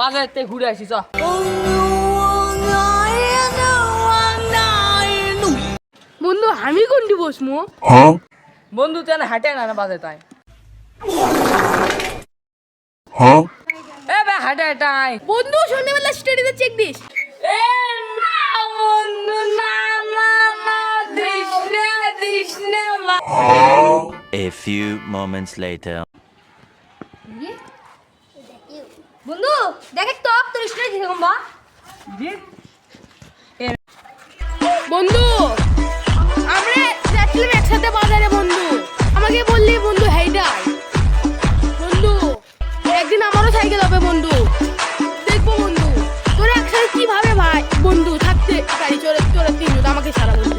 বাজারতে ঘুরে আসি চ। বন্ধু আমি কোনটি বসমু বন্ধু তেন হাঁটে না না বাজে তাই। এ বে হাঁটে হাঁটাই বন্ধু সন্ধ্যেবেলা স্টাডিতে চেক দিস। এ না বন্ধু না না না দিস না দিস না A few moments later. বন্ধু দেখ তো তোর স্টোরি বা বন্ধু আমরা যাচ্ছিলাম একসাথে বাজারে বন্ধু। আমাকে বললি বন্ধু হেইডাই বন্ধু একদিন আমারও সাইকেল হবে বন্ধু। দেখব বন্ধু। তোরা একসাথে কীভাবে ভাই? বন্ধু থাকতে গাড়ি চড়ে চড়ে আমাকে সারা বন্ধু।